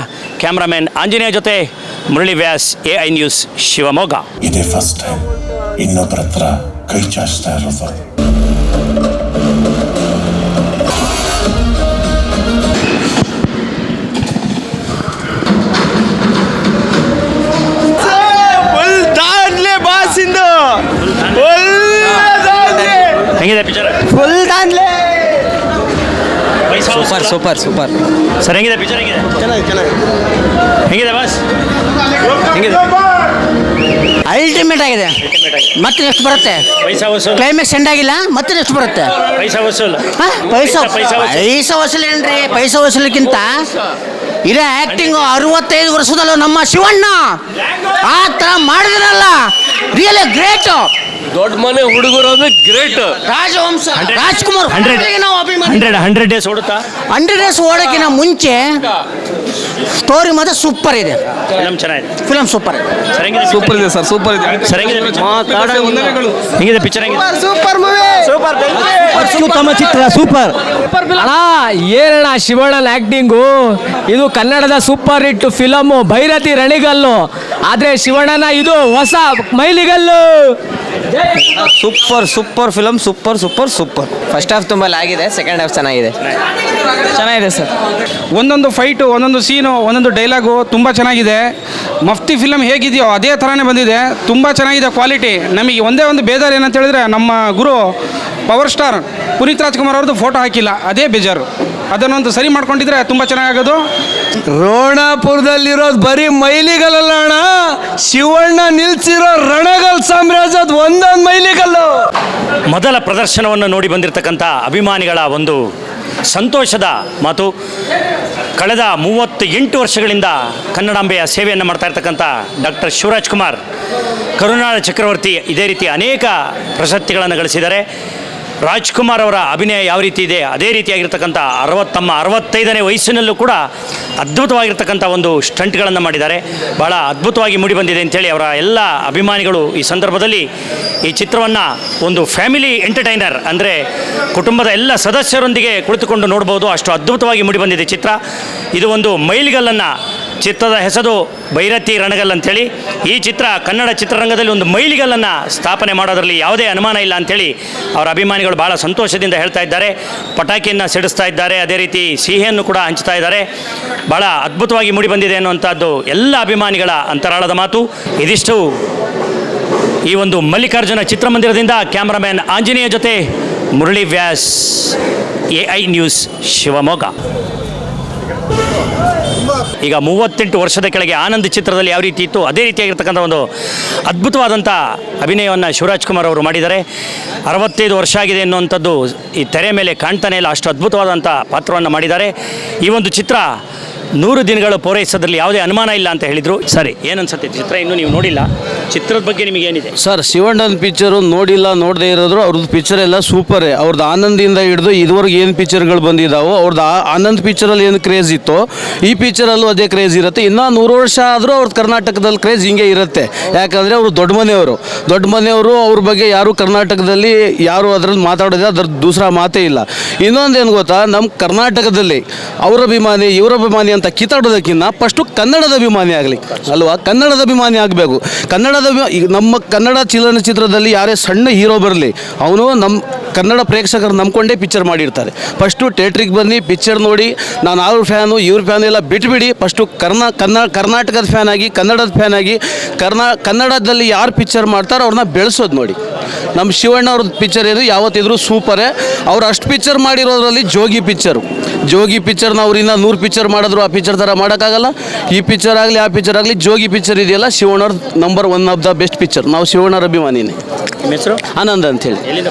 ಕ್ಯಾಮ್ರಾಮನ್ ಆಂಜನೇಯ ಜೊತೆ Murali Vyas A I news Shivamogga. ಇನ್ನೊಬ್ಬರ ಹತ್ರ ಕೈ ಚಾಚ್ತಾ ಇರೋದು. ಹೆಂಗಿದೆ ಪಿಕ್ಚರ್? ಫುಲ್ ದಾನ್ಲೆ. ಸೂಪರ್ ಸೂಪರ್ ಸೂಪರ್ ಸರ್ ಹೆಂಗಿದೆ ಪಿಕ್ಚರ್ ಹೆಂಗಿದೆ? ಚೆನ್ನಾಗಿ ಚೆನ್ನಾಗಿ ಹೆಂಗಿದೆ ಬಾಸ್? ಹೆಂಗಿದೆ? ಅಲ್ಟಿಮೇಟ್ ಆಗಿದೆ. ಮತ್ತೆ ನೆಕ್ಸ್ಟ್ ಬರುತ್ತೆ. ಪೈಸಾ ವಸೂಲ್. ಕ್ಲೈಮ್ಯಾಕ್ಸ್ ಎಂಡ್ ಆಗಿಲ್ಲ ಮತ್ತೆ ನೆಕ್ಸ್ಟ್ ಬರುತ್ತೆ. ಪೈಸಾ ವಸೂಲ್. ಹಾ, ಪೈಸಾ ಪೈಸಾ ವಸೂಲ್. ಪೈಸಾ ವಸೂಲಿ ಏನ್ರಿ? ಪೈಸಾ ವಸೂಲಿಕ್ಕಿಂತ ಇದೇ ಆಕ್ಟಿಂಗ್ ಅರವತ್ತೈದು ವರ್ಷದಲ್ಲೂ ನಮ್ಮ ಶಿವಣ್ಣ. ಆ ಥರ ಮಾಡಿದ್ರಲ್ಲ. ರಿಯಲಿ ಗ್ರೇಟ್ ದೊಡ್ಡ ಮನೆ ಹುಡುಗರು ಅಂದ್ರೆ ಗ್ರೇಟ್ ರಾಜವಂಶ ರಾಜ್ಕುಮಾರ್ ಹಂಡ್ರೆಡ್ ಹುಡುಗರಿಗೆ ನಾವು ಅಭಿಮಾನಿ ಹಂಡ್ರೆಡ್ ಹಂಡ್ರೆಡ್ ಡೇಸ್ ಓಡುತ್ತಾ? ಹಂಡ್ರೆಡ್ ಡೇಸ್ ಓಡೋಕ್ಕಿಂತ ಮುಂಚೆ ಸ್ಟೋರಿ ಮಾತ್ರ ಸೂಪರ್ ಇದೆ. ಫಿಲಮ್ ಚೆನ್ನಾಗಿದೆ. ಫಿಲಮ್ ಸೂಪರ್ ಇದೆ. ಸೂಪರ್ ಇದೆ ಸರ್ ಸೂಪರ್ ಇದೆ. ಸರ್ ಹೆಂಗಿದೆ picture? ಹೆಂಗಿದೆ? ಪಿಕ್ಚರ್ ಹೆಂಗಿದೆ ಸೂಪರ್ ಮೂವಿ ಸೂಪರ್ ಅತ್ಯುತ್ತಮ ಚಿತ್ರ ಸೂಪರ್ ಅಣ್ಣ ಏನಣ್ಣ ಶಿವಣ್ಣನ ಆ್ಯಕ್ಟಿಂಗು ಇದು ಕನ್ನಡದ super hit film Bhairathi Ranagal. ಆದ್ರೆ ಶಿವಣ್ಣನ ಇದು ಹೊಸ ಮೈಲಿಗಲ್ಲು. Super super film super super super. First half ತುಂಬ ಆಗಿದೆ ಸೆಕೆಂಡ್ ಹಾಫ್ ಚೆನ್ನಾಗಿದೆ. ಚೆನ್ನಾಗಿದೆ ಸರ್. ಒಂದೊಂದು ಫೈಟು ಒಂದೊಂದು ಸೀನು ಒಂದೊಂದು ಡೈಲಾಗು ತುಂಬ ಚೆನ್ನಾಗಿದೆ. ಮಫ್ತಿ ಫಿಲಮ್ ಹೇಗಿದೆಯೋ ಅದೇ ಥರನೇ ಬಂದಿದೆ. ತುಂಬ ಚೆನ್ನಾಗಿದೆ ಕ್ವಾಲಿಟಿ ನಮಗೆ ಒಂದೇ ಒಂದು ಬೇಜಾರು ಏನಂತ ಹೇಳಿದ್ರೆ ನಮ್ಮ ಗುರು ಪವರ್ ಸ್ಟಾರ್ ಪುನೀತ್ ರಾಜ್ಕುಮಾರ್ ಅವ್ರದ್ದು ಫೋಟೋ ಹಾಕಿಲ್ಲ. ಅದೇ ಬೇಜಾರು. ಅದನ್ನೊಂದು ಸರಿ ಮಾಡ್ಕೊಂಡಿದ್ರೆ ತುಂಬ ಚೆನ್ನಾಗಾಗೋದು ರೋಣಾಪುರದಲ್ಲಿರೋದು ಬರೀ ಮೈಲಿಗಲ್ಲ ಅಣ್ಣ. ಶಿವಣ್ಣ ನಿಲ್ಸಿರೋ ರಣಗಲ್ ಸಾಮ್ರಾಜ್ಯದ ಒಂದೊಂದು ಮೈಲಿಗಲ್ಲು. ಮೊದಲ ಪ್ರದರ್ಶನವನ್ನು ನೋಡಿ ಬಂದಿರತಕ್ಕಂಥ ಅಭಿಮಾನಿಗಳ ಒಂದು ಸಂತೋಷದ ಮಾತು. ಕಳೆದ ಮೂವತ್ತು ಎಂಟು ವರ್ಷಗಳಿಂದ ಕನ್ನಡಾಂಬೆಯ ಸೇವೆಯನ್ನು ಮಾಡ್ತಾ ಇರ್ತಕ್ಕಂಥ ಡಾಕ್ಟರ್ ಶಿವರಾಜ್ ಕುಮಾರ್ ಕರುಣಾಳ ಚಕ್ರವರ್ತಿ ಇದೇ ರೀತಿ ಅನೇಕ ಪ್ರಶಸ್ತಿಗಳನ್ನು ಗಳಿಸಿದ್ದಾರೆ. ರಾಜ್ಕುಮಾರ್ ಅವರ ಅಭಿನಯ ಯಾವ ರೀತಿ ಇದೆ? ಅದೇ ರೀತಿಯಾಗಿರ್ತಕ್ಕಂಥ ಅರವತ್ತು ತಮ್ಮ ಅರವತ್ತೈದನೇ ವಯಸ್ಸಿನಲ್ಲೂ ಕೂಡ ಅದ್ಭುತವಾಗಿರ್ತಕ್ಕಂಥ ಒಂದು ಸ್ಟಂಟ್ಗಳನ್ನು ಮಾಡಿದ್ದಾರೆ. ಭಾಳ ಅದ್ಭುತವಾಗಿ ಮೂಡಿಬಂದಿದೆ ಅಂತೇಳಿ ಅವರ ಎಲ್ಲ ಅಭಿಮಾನಿಗಳು ಈ ಸಂದರ್ಭದಲ್ಲಿ ಈ ಚಿತ್ರವನ್ನು ಒಂದು ಫ್ಯಾಮಿಲಿ ಎಂಟರ್ಟೈನರ್ ಅಂದರೆ ಕುಟುಂಬದ ಎಲ್ಲ ಸದಸ್ಯರೊಂದಿಗೆ ಕುಳಿತುಕೊಂಡು ನೋಡ್ಬೋದು. ಅಷ್ಟು ಅದ್ಭುತವಾಗಿ ಮೂಡಿಬಂದಿದೆ ಚಿತ್ರ. ಇದು ಒಂದು ಮೈಲಿಗಲ್ಲನ್ನು ಚಿತ್ರದ ಹೆಸರು ಭೈರತಿ ರಣಗಲ್ ಅಂಥೇಳಿ. ಈ ಚಿತ್ರ ಕನ್ನಡ ಚಿತ್ರರಂಗದಲ್ಲಿ ಒಂದು ಮೈಲಿಗಲ್ಲನ್ನು ಸ್ಥಾಪನೆ ಮಾಡೋದರಲ್ಲಿ ಯಾವುದೇ ಅನುಮಾನ ಇಲ್ಲ ಅಂಥೇಳಿ ಅವರ ಅಭಿಮಾನಿಗಳು ಭಾಳ ಸಂತೋಷದಿಂದ ಹೇಳ್ತಾ ಇದ್ದಾರೆ. ಪಟಾಕಿಯನ್ನು ಸಿಡಿಸ್ತಾ ಇದ್ದಾರೆ. ಅದೇ ರೀತಿ ಸಿಹಿಯನ್ನು ಕೂಡ ಹಂಚ್ತಾ ಇದ್ದಾರೆ. ಭಾಳ ಅದ್ಭುತವಾಗಿ ಮೂಡಿಬಂದಿದೆ ಅನ್ನುವಂಥದ್ದು ಎಲ್ಲ ಅಭಿಮಾನಿಗಳ ಅಂತರಾಳದ ಮಾತು. ಇದಿಷ್ಟು ಈ ಒಂದು ಮಲ್ಲಿಕಾರ್ಜುನ ಚಿತ್ರಮಂದಿರದಿಂದ ಕ್ಯಾಮ್ರಾಮ್ಯಾನ್ ಆಂಜನೇಯ ಜೊತೆ Murali Vyas A I news Shivamogga. ಈಗ ಮೂವತ್ತೆಂಟು ವರ್ಷದ ಕೆಳಗೆ ಆನಂದ್ ಚಿತ್ರದಲ್ಲಿ ಯಾವ ರೀತಿ ಇತ್ತು, ಅದೇ ರೀತಿಯಾಗಿರ್ತಕ್ಕಂಥ ಒಂದು ಅದ್ಭುತವಾದಂಥ ಅಭಿನಯವನ್ನು ಶಿವರಾಜ್ ಕುಮಾರ್ ಅವರು ಮಾಡಿದ್ದಾರೆ. ಅರವತ್ತೈದು ವರ್ಷ ಆಗಿದೆ ಎನ್ನುವಂಥದ್ದು ಈ ತೆರೆ ಮೇಲೆ ಕಾಣ್ತಾನೆ ಇಲ್ಲ, ಅಷ್ಟು ಅದ್ಭುತವಾದಂಥ ಪಾತ್ರವನ್ನು ಮಾಡಿದ್ದಾರೆ. ಈ ಒಂದು ಚಿತ್ರ ನೂರು ದಿನಗಳು ಪೂರೈಸೋದ್ರಲ್ಲಿ ಯಾವುದೇ ಅನುಮಾನ ಇಲ್ಲ ಅಂತ ಹೇಳಿದರು. ಸರಿ, ಏನನ್ಸುತ್ತೆ ಚಿತ್ರ ಇನ್ನೂ ನೀವು ನೋಡಿಲ್ಲ. ಚಿತ್ರದ ಬಗ್ಗೆ ನಿಮಗೆ ಏನಿದೆ ಸರ್, ಶಿವಣ್ಣನ ಪಿಕ್ಚರ್ ನೋಡಿಲ್ಲ, ನೋಡದೇ ಇರೋದ್ರು ಅವ್ರದ್ದು ಪಿಕ್ಚರ್ ಎಲ್ಲ ಸೂಪರೇ ಅವ್ರದ್ದು ಆನಂದಿಂದ ಹಿಡಿದು ಇದುವರೆಗೆ ಏನು ಪಿಕ್ಚರ್ಗಳು ಬಂದಿದ್ದಾವೋ ಅವ್ರದ್ದು ಆ- ಆನಂದ್ ಪಿಕ್ಚರಲ್ಲಿ ಏನು ಕ್ರೇಜ್ ಇತ್ತು, ಈ ಪಿಕ್ಚರಲ್ಲೂ ಅದೇ ಕ್ರೇಜ್ ಇರುತ್ತೆ. ಇನ್ನೂ ನೂರು ವರ್ಷ ಆದರೂ ಅವ್ರದ್ದು ಕರ್ನಾಟಕದಲ್ಲಿ ಕ್ರೇಜ್ ಹಿಂಗೆ ಇರುತ್ತೆ. ಯಾಕಂದರೆ ಅವರು ದೊಡ್ಡ ಮನೆಯವರು. ದೊಡ್ಡ ಮನೆಯವರು ಅವ್ರ ಬಗ್ಗೆ ಯಾರು ಕರ್ನಾಟಕದಲ್ಲಿ ಯಾರು ಅದರಲ್ಲಿ ಮಾತಾಡೋದಿಲ್ಲ ಅದ್ರ ದೂಸರ ಮಾತೇ ಇಲ್ಲ. ಇನ್ನೊಂದೇನು ಗೊತ್ತಾ? ನಮ್ಮ ಕರ್ನಾಟಕದಲ್ಲಿ ಅವರ ಅಭಿಮಾನಿ, ಇವರ ಅಭಿಮಾನಿ ಅಂತ ಕಿತ್ತಾಡೋದಕ್ಕಿಂತ ಫಸ್ಟು ಕನ್ನಡದ ಅಭಿಮಾನಿ ಆಗಲಿ. ಅಲ್ವಾ? ಕನ್ನಡದ ಅಭಿಮಾನಿ ಆಗಬೇಕು. ಕನ್ನಡದ ಈಗ ನಮ್ಮ ಕನ್ನಡ ಚಲನಚಿತ್ರದಲ್ಲಿ ಯಾರೇ ಸಣ್ಣ ಹೀರೋ ಬರಲಿ, ಅವನು ನಮ್ಮ ಕನ್ನಡ ಪ್ರೇಕ್ಷಕರು ನಂಬ್ಕೊಂಡೇ ಪಿಕ್ಚರ್ ಮಾಡಿರ್ತಾರೆ. ಫಸ್ಟು ಥಿಯೇಟ್ರಿಗೆ ಬನ್ನಿ ಪಿಕ್ಚರ್ ನೋಡಿ. ನಾನು ಅವ್ರ ಫ್ಯಾನು ಇವ್ರ ಫ್ಯಾನ್ ಎಲ್ಲ ಬಿಟ್ಬಿಡಿ. ಫಸ್ಟು ಕರ್ನಾ, ಕನ್ನ, ಕರ್ನಾಟಕದ ಫ್ಯಾನ್ ಆಗಿ, ಕನ್ನಡದ ಫ್ಯಾನ್ ಆಗಿ, ಕರ್ನಾ, ಕನ್ನಡದಲ್ಲಿ ಯಾರು ಪಿಕ್ಚರ್ ಮಾಡ್ತಾರೋ ಅವ್ರನ್ನ ಬೆಳೆಸೋದು ನೋಡಿ. ನಮ್ಮ ಶಿವಣ್ಣ ಅವ್ರದ್ದು ಪಿಕ್ಚರ್ ಏನು? ಯಾವತ್ತಿದ್ರು ಸೂಪರೇ ಅವ್ರು ಅಷ್ಟು ಪಿಕ್ಚರ್ ಮಾಡಿರೋದ್ರಲ್ಲಿ ಜೋಗಿ ಪಿಕ್ಚರು ಜೋಗಿ ಪಿಕ್ಚರ್ನ ಅವ್ರಿಂದ ನೂರು ಪಿಕ್ಚರ್ ಮಾಡಿದ್ರು, ಆ ಪಿಕ್ಚರ್ ಥರ ಮಾಡೋಕ್ಕಾಗಲ್ಲ. ಈ ಪಿಕ್ಚರ್ ಆಗಲಿ, ಆ ಪಿಕ್ಚರ್ ಆಗಲಿ ಜೋಗಿ ಪಿಕ್ಚರ್ ಇದೆಯಲ್ಲ ಶಿವಣ್ಣವ್ರ number one of the best picture ನಾವು ಶಿವಣ್ಣರ ಅಭಿಮಾನಿನಿ ಹೆಸರು? ಆನಂದ್ ಅಂತ ಹೇಳಿ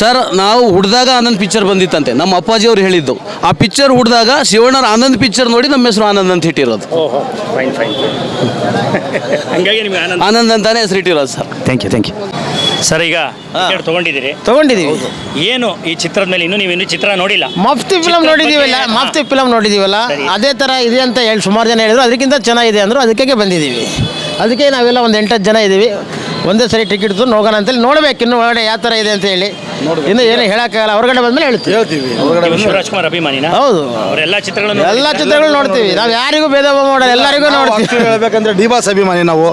ಸರ್ ನಾವು ಹುಡ್ದಾಗ ಆನಂದ್ ಪಿಕ್ಚರ್ ಬಂದಿತ್ತಂತೆ. ನಮ್ಮ ಅಪ್ಪಾಜಿ ಅವ್ರು ಹೇಳಿದ್ದು. ಆ ಪಿಕ್ಚರ್ ಹುಡ್ದಾಗ ಶಿವಣ್ಣರ ಆನಂದ್ ಪಿಕ್ಚರ್ ನೋಡಿ ನಮ್ಮ ಹೆಸರು ಆನಂದ್ ಅಂತ ಇಟ್ಟಿರೋದು. ಓಹೋ ಫೈನ್ ಫೈನ್ ಹಂಗಾಗಿ ನಿಮಗೆ ಆನಂದ ಅಂತಾನೆ ಹೆಸರು ಇಟ್ಟಿರೋದು sir. Thank you thank you sir ಈಗ ಟಿಕೆಟ್ ತಗೊಂಡಿದ್ದೀರಿ. ತಗೊಂಡಿದ್ದೀವಿ. ಏನು ಈ ಚಿತ್ರದ ಮೇಲೆ ಇನ್ನು ನೀವು ಇನ್ನು ಚಿತ್ರ ನೋಡಿಲ್ಲ? ಮಫ್ತಿ ಫಿಲಮ್ ನೋಡಿದೀವಲ್ಲ ಮಫ್ತಿ ಫಿಲಮ್ ನೋಡಿದೀವಲ್ಲ ಅದೇ ತರ ಇದೆ ಅಂತ ಹೇಳಿ ಸುಮಾರು ಜನ ಹೇಳಿದ್ರು ಅದಕ್ಕಿಂತ ಚೆನ್ನಾಗಿದೆ ಅಂದ್ರು ಅದಕ್ಕೆ ಬಂದಿದ್ದೀವಿ. ಅದಕ್ಕೆ ನಾವೆಲ್ಲ ಒಂದು ಎಂಟತ್ತು ಜನ ಇದ್ದೀವಿ. ಒಂದೇ ಸರಿ ಟಿಕೆಟ್ ತೊಗೊಂಡು ಹೋಗೋಣ ಅಂತೇಳಿ ನೋಡಬೇಕು ಇನ್ನು ಒಳಗಡೆ ಯಾವ ಥರ ಇದೆ ಅಂತ ಹೇಳಿ. ಇನ್ನು ಏನು ಹೇಳೋಕ್ಕಾಗಲ್ಲ. ಹೊರಗಡೆ ಬಂದ್ಮೇಲೆ ಹೇಳ್ತೀವಿ. ಹೇಳ್ತೀವಿ. ನೀವು ಶಿವರಾಜ್ ಕುಮಾರ್ ಅಭಿಮಾನಿನ? ಹೌದು. ಅವರೆಲ್ಲ ಚಿತ್ರಗಳನ್ನು ಎಲ್ಲ ಚಿತ್ರಗಳು ನೋಡ್ತೀವಿ. ನಾವು ಯಾರಿಗೂ ಭೇದ ಭಾವ ಮಾಡೋದು ಎಲ್ಲರಿಗೂ ನೋಡ್ತೀವಿ. ಹೇಳ್ಬೇಕಂದ್ರೆ ಡಿ ಬಾಸ್ ಅಭಿಮಾನಿ ನಾವು.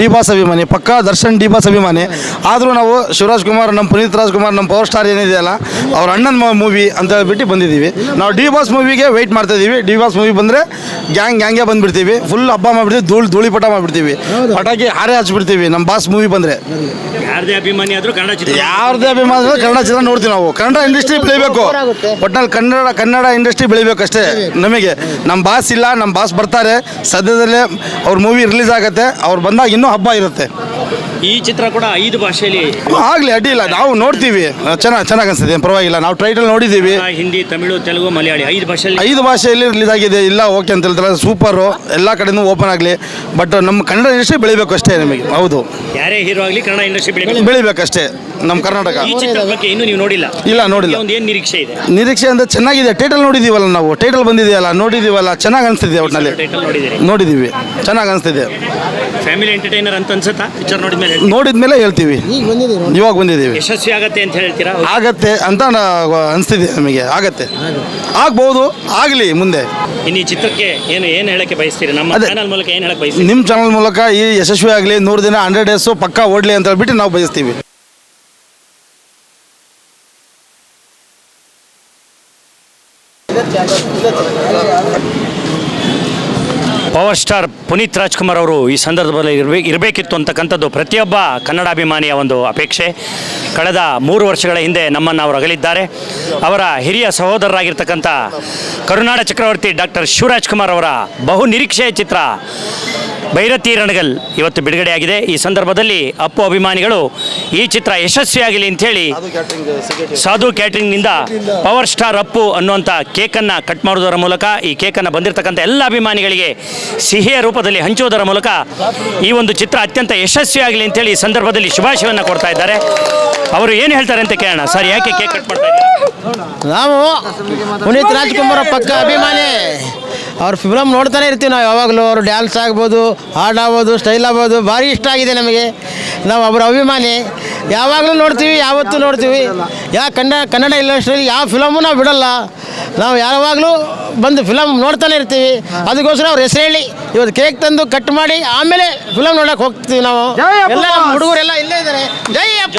ಡಿ ಬಾಸ್ ಅಭಿಮಾನಿ. ಪಕ್ಕಾ ದರ್ಶನ್ ಡಿ ಬಾಸ್ ಅಭಿಮಾನಿ. ಆದರೂ ನಾವು ಶಿವರಾಜ್ ಕುಮಾರ್ ನಮ್ಮ ಪುನೀತ್ ರಾಜ್ಕುಮಾರ್ ನಮ್ಮ ಪವರ್ ಸ್ಟಾರ್ ಏನಿದೆಯಲ್ಲ ಅವ್ರ ಅಣ್ಣನ ಮೂವಿ ಅಂತ ಹೇಳ್ಬಿಟ್ಟು ಬಂದಿದ್ದೀವಿ. ನಾವು ಡಿ ಬಾಸ್ ಮೂವಿಗೆ ವೆಯ್ಟ್ ಮಾಡ್ತಾ ಇದ್ದೀವಿ. ಡಿ ಬಾಸ್ ಮೂವಿ ಬಂದರೆ ಗ್ಯಾಂಗ್ ಗ್ಯಾಂಗೇ ಬಂದ್ಬಿಡ್ತೀವಿ. ಫುಲ್ ಹಬ್ಬ ಮಾಡಿಬಿಡ್ತೀವಿ. ಧೂಳು ಧೂಳಿ ಪಟ ಮಾಡಿಬಿಡ್ತೀವಿ. ಪಟಾಕಿ ಹಾರೆ ಹಚ್ಬಿಡ್ತೀವಿ ನಮ್ಮ ಬಾಸ್ ಮೂವಿ ಬಂದರೆ. ಯಾರದೇ ಅಭಿಮಾನಿ ಆದರೂ ಕನ್ನಡ ಚಿತ್ರ. ಅಭಿಮಾನಿ ಕನ್ನಡ ಚಿತ್ರ ನೋಡ್ತೀವಿ ನಾವು. ಕನ್ನಡ ಇಂಡಸ್ಟ್ರಿ ಬೆಳಿಬೇಕು. ಒಟ್ನಲ್ಲಿ ಕನ್ನಡ ಕನ್ನಡ ಇಂಡಸ್ಟ್ರಿ ಬೆಳಿಬೇಕು ಅಷ್ಟೇ ನಮಗೆ. ನಮ್ಮ ಬಾಸ್ ಇಲ್ಲ ನಮ್ಮ ಬಾಸ್ ಬರ್ತಾರೆ. ಸದ್ಯದಲ್ಲೇ ಅವ್ರ ಮೂವಿ ರಿಲೀಸ್ ಆಗುತ್ತೆ. ಅವ್ರು ಬಂದಾಗ ಇನ್ನೂ ಹಬ್ಬ ಇರುತ್ತೆ. ಈ ಚಿತ್ರ ಕೂಡ ಐದು ಭಾಷೆಯಲ್ಲಿ ಆಗಲಿ ಅಡ್ಡಿಲ್ಲ ನಾವು ನೋಡ್ತೀವಿ. ಚೆನ್ನಾಗಿ ಚೆನ್ನಾಗಿ ಅನ್ಸುತ್ತೆ. ಏನು ಪರವಾಗಿಲ್ಲ. ನಾವು ಟೈಟಲ್ ನೋಡಿದ್ದೀವಿ. ಕನ್ನಡ, ಹಿಂದಿ ತಮಿಳು ತೆಲುಗು ಮಲಯಾಳಿ ಐದು ಭಾಷೆಯಲ್ಲಿ ಐದು ಭಾಷೆಯಲ್ಲಿ ರಿಲೀಸ್ ಆಗಿದೆ ಇಲ್ಲ ಓಕೆ ಅಂತ ಹೇಳ್ತಾರೆ ಸೂಪರು ಎಲ್ಲ ಕಡೆನೂ ಓಪನ್ ಆಗಲಿ. ಬಟ್ ನಮ್ಮ ಕನ್ನಡ ಇಂಡಸ್ಟ್ರಿ ಬೆಳಿಬೇಕು ಅಷ್ಟೇ ನಮಗೆ. ಹೌದು. ಯಾರೇ ಹೀರೋ ಆಗಲಿ ಕನ್ನಡ ಇಂಡಸ್ಟ್ರಿ ಬೆಳಿಬೇಕು. ಬೆಳಿಬೇಕಷ್ಟೇ ನಮ್ಮ ಕರ್ನಾಟಕ. ಈ ಚಿತ್ರದ ಬಗ್ಗೆ ಇನ್ನೂ ನೀವು ನೋಡಿಲ್ಲ? ಇಲ್ಲ ನೋಡಿಲ್ಲ. ಒಂದು ಏನು ನಿರೀಕ್ಷೆ ಇದೆ? ನಿರೀಕ್ಷೆ ಅಂದ್ರೆ ಚೆನ್ನಾಗಿದೆ. ಟೈಟಲ್ ನೋಡಿದೀವಲ್ಲ ನಾವು? ಟೈಟಲ್ ಬಂದಿದೆಯಲ್ಲ? ನೋಡಿದೀವಲ್ಲ ಚೆನ್ನಾಗಿ ಅನಿಸ್ತಿದೆ ಒಟ್ಟಿನಲ್ಲಿ ಟೈಟಲ್ ನೋಡಿದ್ದೀರಿ. ನೋಡಿದ್ದೀವಿ. ಚೆನ್ನಾಗಿ ಅನಿಸ್ತಿದೆ. ಫ್ಯಾಮಿಲಿ ಎಂಟರ್ಟೈನರ್ ಅಂತ ಅನ್ಸುತ್ತಾ? ಪಿಕ್ಚರ್ ನೋಡಿದ ಮೇಲೆ ನೋಡಿದ್ಮೇಲೆ ಹೇಳ್ತೀವಿ ಇವಾಗ ಬಂದಿದ್ದೀವಿ. ಯಶಸ್ವಿ ಆಗತ್ತೆ ಅಂತ ಹೇಳ್ತೀರಾ? ಆಗತ್ತೆ ಅಂತ ನಾ- ಅನಿಸ್ತಿದೆ ನಮಗೆ. ಆಗತ್ತೆ. ಆಗ್ಬೋದು ಆಗಲಿ ಮುಂದೆ. ಇನ್ನು ಈ ಚಿತ್ರಕ್ಕೆ ಏನು ಏನು ಹೇಳಕ್ಕೆ ಬಯಸ್ತೀರಿ? ನಮ್ಮ ಅದೇ. ಚಾನಲ್ ಮೂಲಕ ಏನು ಹೇಳಕ್ಕೆ ಬಯಸ್ತೀರಿ? ನಿಮ್ಮ ಚಾನಲ್ ಮೂಲಕ ಈ ಯಶಸ್ವಿ ಆಗಲಿ ನೂರು ದಿನ ಹಂಡ್ರೆಡ್ ಡೇಸು ಪಕ್ಕಾ ಓಡಲಿ ಅಂತ ಹೇಳ್ಬಿಟ್ಟು ನಾವು ಬಯಸ್ತೀವಿ. ಪವರ್ ಸ್ಟಾರ್ ಪುನೀತ್ ರಾಜ್ಕುಮಾರ್ ಅವರು ಈ ಸಂದರ್ಭದಲ್ಲಿ ಇರಬೇಕು ಇರಬೇಕಿತ್ತು ಅಂತಕ್ಕಂಥದ್ದು ಪ್ರತಿಯೊಬ್ಬ ಕನ್ನಡಾಭಿಮಾನಿಯ ಒಂದು ಅಪೇಕ್ಷೆ. ಕಳೆದ ಮೂರು ವರ್ಷಗಳ ಹಿಂದೆ ನಮ್ಮನ್ನು ಅವರು ಅಗಲಿದ್ದಾರೆ. ಅವರ ಹಿರಿಯ ಸಹೋದರರಾಗಿರ್ತಕ್ಕಂಥ ಕರುನಾಡ ಚಕ್ರವರ್ತಿ ಡಾಕ್ಟರ್ ಶಿವರಾಜ್ ಕುಮಾರ್ ಅವರ ಬಹು ನಿರೀಕ್ಷೆಯ ಚಿತ್ರ ಭೈರತಿ ರಣಗಲ್ ಇವತ್ತು ಬಿಡುಗಡೆಯಾಗಿದೆ. ಈ ಸಂದರ್ಭದಲ್ಲಿ ಅಪ್ಪು ಅಭಿಮಾನಿಗಳು ಈ ಚಿತ್ರ ಯಶಸ್ವಿಯಾಗಲಿ ಅಂಥೇಳಿ ಸಾಧು ಕ್ಯಾಟ್ರಿಂಗ್ನಿಂದ ಪವರ್ ಸ್ಟಾರ್ ಅಪ್ಪು ಅನ್ನುವಂಥ ಕೇಕನ್ನು ಕಟ್ ಮಾಡೋದರ ಮೂಲಕ ಈ ಕೇಕನ್ನು ಬಂದಿರತಕ್ಕಂಥ ಎಲ್ಲ ಅಭಿಮಾನಿಗಳಿಗೆ ಸಿಹಿಯ ರೂಪದಲ್ಲಿ ಹಂಚುವುದರ ಮೂಲಕ ಈ ಒಂದು ಚಿತ್ರ ಅತ್ಯಂತ ಯಶಸ್ವಿಯಾಗಲಿ ಅಂತೇಳಿ ಈ ಸಂದರ್ಭದಲ್ಲಿ ಶುಭಾಶಯವನ್ನು ಕೊಡ್ತಾ ಇದ್ದಾರೆ. ಅವರು ಏನು ಹೇಳ್ತಾರೆ ಅಂತ ಕೇಳೋಣ. ಸರ್ ಯಾಕೆ ಕೇಕ್ ಕಟ್ ಮಾಡ್ತಾ ಇದ್ದಾರೆ? ನಾವು ಪುನೀತ್ ರಾಜ್ಕುಮಾರ್ ಪಕ್ಕ ಅಭಿಮಾನಿ. ಅವ್ರ ಫಿಲಮ್ ನೋಡ್ತಾನೆ ಇರ್ತೀವಿ ನಾವು ಯಾವಾಗಲೂ. ಅವರು ಡ್ಯಾನ್ಸ್ ಆಗ್ಬೋದು ಹಾಡ್ ಆಗ್ಬೋದು ಸ್ಟೈಲ್ ಆಗ್ಬೋದು ಭಾರಿ ಇಷ್ಟ ಆಗಿದೆ ನಮಗೆ. ನಾವು ಅವರ ಅಭಿಮಾನಿ. ಯಾವಾಗಲೂ ನೋಡ್ತೀವಿ ಯಾವತ್ತೂ ನೋಡ್ತೀವಿ. ಯಾವ ಕನ್ನಡ ಕನ್ನಡ ಇಂಡಸ್ಟ್ರಿಯಲ್ಲಿ ಯಾವ ಫಿಲಮು ನಾವು ಬಿಡಲ್ಲ. ನಾವು ಯಾವಾಗಲೂ ಬಂದು ಫಿಲಮ್ ನೋಡ್ತಾನೆ ಇರ್ತೀವಿ. ಅದಕ್ಕೋಸ್ಕರ ಅವ್ರ ಹೆಸರು ಹೇಳಿ. ಇವತ್ತು ಕೇಕ್ ತಂದು ಕಟ್ ಮಾಡಿ ಆಮೇಲೆ ಫಿಲಮ್ ನೋಡಕ್ಕೆ ಹೋಗ್ತೀವಿ ನಾವು. ಎಲ್ಲ ನಮ್ಮ ಹುಡುಗರೆಲ್ಲ ಇಲ್ಲೇ ಇದ್ದಾರೆ. ಜೈ ಅಪ್ಪ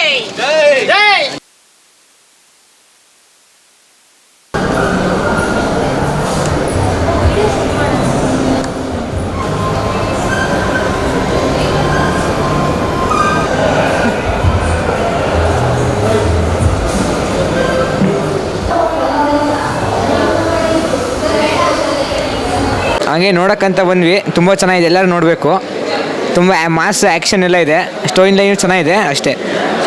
ಹಾಗೆ ನೋಡೋಕ್ಕಂತ ಬಂದ್ವಿ. ತುಂಬ ಚೆನ್ನಾಗಿದೆ. ಎಲ್ಲರೂ ನೋಡಬೇಕು. ತುಂಬ ಮಾಸ್ ಆ್ಯಕ್ಷನ್ ಎಲ್ಲ ಇದೆ. ಸ್ಟೋರಿ ಲೈನ್ ಚೆನ್ನಾಗಿದೆ ಅಷ್ಟೇ.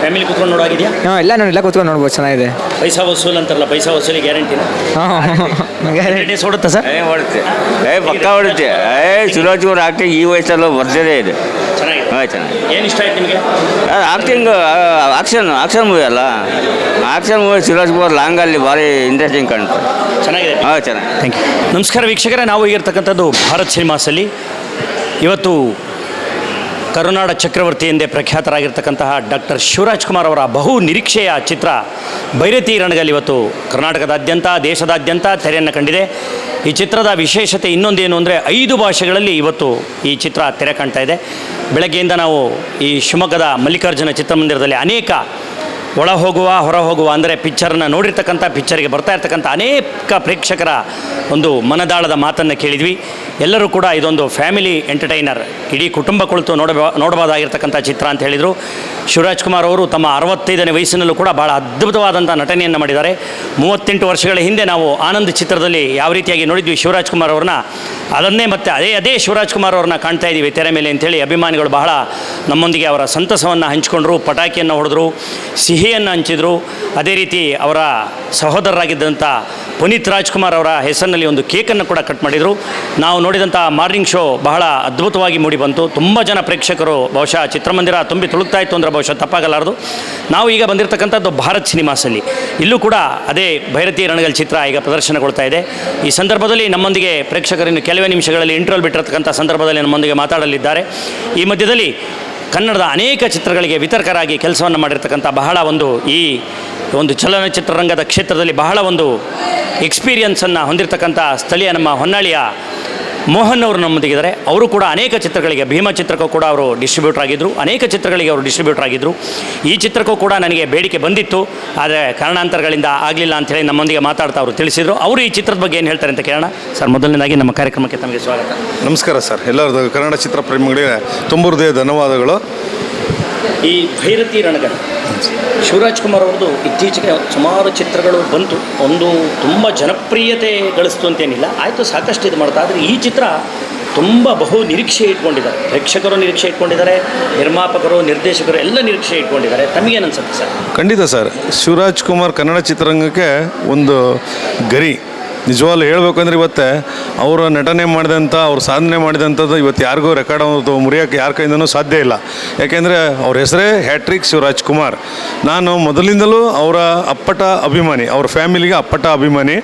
ಫ್ಯಾಮಿಲಿ ಕೂತ್ಕೊಂಡು ನೋಡೋಗಿದೆಯಾ ಹಾಂ ಎಲ್ಲ ನೋಡಿ ಎಲ್ಲ ಕೂತ್ಕೊಂಡು ನೋಡ್ಬೋದು. ಚೆನ್ನಾಗಿದೆ. ಪೈಸಾ ವಸೂಲ್ ಅಂತಾರಲ್ಲ ಪೈಸಾ ವಸೂಲಿ ಗ್ಯಾರಂಟಿ ಓಡುತ್ತಾ ಸರ್? ಏ ಹೊಡುತ್ತೆ ಏ ಪಕ್ಕ ಹೊಡುತ್ತೆ ಏ ಸುರಾಜ್ ಅವ್ರು ಆಕ್ಟಿಂಗ್ ಈ ವಯಸ್ಸಲ್ಲೂ ಬರ್ಜರೇ ಇದೆ. ಚೆನ್ನಾಗಿ ಏನು ಇಷ್ಟ ಆಯ್ತು ನಿಮಗೆ? ಆಕ್ಟಿಂಗ್ ಆಕ್ಷನ್ ಆಕ್ಷನ್ ಮೂವಿ ಅಲ್ಲ. ಆಕ್ಷನ್ ಮೂವಿ ಸಿರಾಜ್ ಕುಮಾರ್ ಲಾಂಗಲ್ಲಿ ಭಾರಿ ಇಂಟ್ರೆಸ್ಟಿಂಗ್ ಕಾಣುತ್ತೆ ಚೆನ್ನಾಗಿದೆ. ಹಾಂ ಚೆನ್ನಾಗಿ. ಥ್ಯಾಂಕ್ ಯು ನಮಸ್ಕಾರ ವೀಕ್ಷಕರೇ ನಾವು ಈಗಿರ್ತಕ್ಕಂಥದ್ದು ಭಾರತ್ ಸಿನಿಮಾಸಲ್ಲಿ. ಇವತ್ತು ಕರುನಾಡ ಚಕ್ರವರ್ತಿ ಎಂದೇ ಪ್ರಖ್ಯಾತರಾಗಿರ್ತಕ್ಕಂತಹ ಡಾಕ್ಟರ್ ಶಿವರಾಜ್ ಕುಮಾರ್ ಅವರ ಬಹು ನಿರೀಕ್ಷೆಯ ಚಿತ್ರ ಭೈರತಿ ರಣಗಲ್ ಇವತ್ತು ಕರ್ನಾಟಕದಾದ್ಯಂತ ದೇಶದಾದ್ಯಂತ ತೆರೆಯನ್ನು ಕಂಡಿದೆ. ಈ ಚಿತ್ರದ ವಿಶೇಷತೆ ಇನ್ನೊಂದೇನು ಅಂದರೆ ಐದು ಭಾಷೆಗಳಲ್ಲಿ ಇವತ್ತು ಈ ಚಿತ್ರ ತೆರೆ ಕಾಣ್ತಾ ಇದೆ. ಬೆಳಗ್ಗೆಯಿಂದ ನಾವು ಈ ಶಿವಮೊಗ್ಗದ ಮಲ್ಲಿಕಾರ್ಜುನ ಚಿತ್ರಮಂದಿರದಲ್ಲಿ ಅನೇಕ ಒಳ ಹೋಗುವ ಹೊರ ಹೋಗುವ ಅಂದರೆ ಪಿಕ್ಚರನ್ನು ನೋಡಿರ್ತಕ್ಕಂಥ ಪಿಕ್ಚರ್ಗೆ ಬರ್ತಾ ಇರ್ತಕ್ಕಂಥ ಅನೇಕ ಪ್ರೇಕ್ಷಕರ ಒಂದು ಮನದಾಳದ ಮಾತನ್ನು ಕೇಳಿದ್ವಿ. ಎಲ್ಲರೂ ಕೂಡ ಇದೊಂದು ಫ್ಯಾಮಿಲಿ ಎಂಟರ್ಟೈನರ್ ಇಡೀ ಕುಟುಂಬ ಕುಳಿತು ನೋಡಬ ನೋಡಬಹುದಾಗಿರ್ತಕ್ಕಂಥ ಚಿತ್ರ ಅಂತ ಹೇಳಿದರು. ಶಿವರಾಜ್ ಕುಮಾರ್ ಅವರು ತಮ್ಮ ಅರವತ್ತೈದನೇ ವಯಸ್ಸಿನಲ್ಲೂ ಕೂಡ ಭಾಳ ಅದ್ಭುತವಾದಂಥ ನಟನೆಯನ್ನು ಮಾಡಿದ್ದಾರೆ. ಮೂವತ್ತೆಂಟು ವರ್ಷಗಳ ಹಿಂದೆ ನಾವು ಆನಂದ್ ಚಿತ್ರದಲ್ಲಿ ಯಾವ ರೀತಿಯಾಗಿ ನೋಡಿದ್ವಿ ಶಿವರಾಜ್ ಕುಮಾರ್ ಅವ್ರನ್ನ, ಅದನ್ನೇ ಮತ್ತೆ ಅದೇ ಅದೇ ಶಿವರಾಜ್ ಕುಮಾರ್ ಅವ್ರನ್ನ ಕಾಣ್ತಾ ಇದ್ದೀವಿ ತೆರೆ ಮೇಲೆ ಅಂತೇಳಿ ಅಭಿಮಾನಿಗಳು ಬಹಳ ನಮ್ಮೊಂದಿಗೆ ಅವರ ಸಂತಸವನ್ನು ಹಂಚಿಕೊಂಡ್ರು, ಪಟಾಕಿಯನ್ನು ಹೊಡೆದ್ರು, ಸಿಹಿಯನ್ನು ಹಂಚಿದ್ರು. ಅದೇ ರೀತಿ ಅವರ ಸಹೋದರರಾಗಿದ್ದಂಥ ಪುನೀತ್ ರಾಜ್ಕುಮಾರ್ ಅವರ ಹೆಸರಿನಲ್ಲಿ ಒಂದು ಕೇಕನ್ನು ಕೂಡ ಕಟ್ ಮಾಡಿದರು. ನಾವು ನೋಡಿದಂಥ ಮಾರ್ನಿಂಗ್ ಶೋ ಬಹಳ ಅದ್ಭುತವಾಗಿ ಮೂಡಿ ಬಂತು. ತುಂಬ ಜನ ಪ್ರೇಕ್ಷಕರು ಬಹುಶಃ ಚಿತ್ರಮಂದಿರ ತುಂಬಿ ತುಳುಕ್ತಾ ಇತ್ತು ಅಂದರೆ ಬಹುಶಃ ತಪ್ಪಾಗಲಾರದು. ನಾವು ಈಗ ಬಂದಿರತಕ್ಕಂಥದ್ದು ಭಾರತ್ ಸಿನಿಮಾಸಲ್ಲಿ. ಇಲ್ಲೂ ಕೂಡ ಅದೇ ಭೈರತಿ ರಣಗಲ್ ಚಿತ್ರ ಈಗ ಪ್ರದರ್ಶನಗೊಳ್ತಾ ಇದೆ. ಈ ಸಂದರ್ಭದಲ್ಲಿ ನಮ್ಮೊಂದಿಗೆ ಪ್ರೇಕ್ಷಕರನ್ನು ಕೆಲವೇ ನಿಮಿಷಗಳಲ್ಲಿ ಇಂಟ್ರೋಲ್ ಬಿಟ್ಟಿರತಕ್ಕಂಥ ಸಂದರ್ಭದಲ್ಲಿ ನಮ್ಮೊಂದಿಗೆ ಮಾತಾಡಲಿದ್ದಾರೆ. ಈ ಮಧ್ಯದಲ್ಲಿ ಕನ್ನಡದ ಅನೇಕ ಚಿತ್ರಗಳಿಗೆ ವಿತರಕರಾಗಿ ಕೆಲಸವನ್ನು ಮಾಡಿರ್ತಕ್ಕಂಥ ಬಹಳ ಒಂದು ಈ ಒಂದು ಚಲನಚಿತ್ರರಂಗದ ಕ್ಷೇತ್ರದಲ್ಲಿ ಬಹಳ ಒಂದು ಎಕ್ಸ್ಪೀರಿಯನ್ಸನ್ನು ಹೊಂದಿರತಕ್ಕಂಥ ಸ್ಥಳೀಯ ನಮ್ಮ ಹೊನ್ನಾಳಿಯ ಮೋಹನ್ ಅವರು ನಮ್ಮೊಂದಿಗಿದ್ದಾರೆ ಅವರು ಕೂಡ ಅನೇಕ ಚಿತ್ರಗಳಿಗೆ ಭೀಮ ಚಿತ್ರಕ್ಕೂ ಕೂಡ ಅವರು ಡಿಸ್ಟ್ರಿಬ್ಯೂಟರ್ ಆಗಿದ್ದರು ಅನೇಕ ಚಿತ್ರಗಳಿಗೆ ಅವರು ಡಿಸ್ಟ್ರಿಬ್ಯೂಟರ್ ಆಗಿದ್ದರು ಈ ಚಿತ್ರಕ್ಕೂ ಕೂಡ ನನಗೆ ಬೇಡಿಕೆ ಬಂದಿತ್ತು. ಆದರೆ ಕಾರಣಾಂತರಗಳಿಂದ ಆಗಲಿಲ್ಲ ಅಂಥೇಳಿ ನಮ್ಮೊಂದಿಗೆ ಮಾತಾಡ್ತಾ ಅವರು ತಿಳಿಸಿದರು. ಅವರು ಈ ಚಿತ್ರದ ಬಗ್ಗೆ ಏನು ಹೇಳ್ತಾರೆ ಅಂತ ಕೇಳೋಣ. ಸರ್ ಮೊದಲನೇದಾಗಿ ನಮ್ಮ ಕಾರ್ಯಕ್ರಮಕ್ಕೆ ತಮಗೆ ಸ್ವಾಗತ. ನಮಸ್ಕಾರ ಸರ್. ಎಲ್ಲರದ್ದು ಕನ್ನಡ ಚಿತ್ರ ಪ್ರೇಮಿಗಳಿಗೆ ತುಂಬ ಹೃದಯ ಧನ್ಯವಾದಗಳು. ಈ ಭೈರತಿ ರಣಗಲ್ ಶಿವರಾಜ್ ಕುಮಾರ್ ಅವ್ರದ್ದು ಇತ್ತೀಚೆಗೆ ಸುಮಾರು ಚಿತ್ರಗಳು ಬಂತು. ಒಂದು ತುಂಬ ಜನಪ್ರಿಯತೆ ಗಳಿಸ್ತು ಅಂತೇನಿಲ್ಲ. ಆಯಿತು ಸಾಕಷ್ಟು ಇದು ಮಾಡ್ತಾ. ಆದರೆ ಈ ಚಿತ್ರ ತುಂಬ ಬಹು ನಿರೀಕ್ಷೆ ಇಟ್ಕೊಂಡಿದ್ದಾರೆ. ಪ್ರೇಕ್ಷಕರು ನಿರೀಕ್ಷೆ ಇಟ್ಕೊಂಡಿದ್ದಾರೆ ನಿರ್ಮಾಪಕರು ನಿರ್ದೇಶಕರು ಎಲ್ಲ ನಿರೀಕ್ಷೆ ಇಟ್ಕೊಂಡಿದ್ದಾರೆ. ತಮಗೇನು ಅನ್ಸುತ್ತೆ ಸರ್? ಖಂಡಿತ ಸರ್. ಶಿವರಾಜ್ ಕುಮಾರ್ ಕನ್ನಡ ಚಿತ್ರರಂಗಕ್ಕೆ ಒಂದು ಗರಿ. ನಿಜವಾಗ್ಲೂ ಹೇಳಬೇಕಂದ್ರೆ ಇವತ್ತೆ ಅವರ ನಟನೆ ಮಾಡಿದಂಥ ಅವ್ರು ಸಾಧನೆ ಮಾಡಿದಂಥದ್ದು ಇವತ್ತು ಯಾರಿಗೂ ರೆಕಾರ್ಡ್ ಅವ್ರದ್ದು ಮುರಿಯೋಕ್ಕೆ ಯಾರ ಕೈಯಿಂದನೂ ಸಾಧ್ಯ ಇಲ್ಲ. ಯಾಕೆಂದರೆ ಅವ್ರ ಹೆಸರೇ ಹ್ಯಾಟ್ರಿಕ್ ಶಿವರಾಜ್ ಕುಮಾರ್. ನಾನು ಮೊದಲಿಂದಲೂ ಅವರ ಅಪ್ಪಟ ಅಭಿಮಾನಿ, ಅವ್ರ ಫ್ಯಾಮಿಲಿಗೆ ಅಪ್ಪಟ ಅಭಿಮಾನಿ.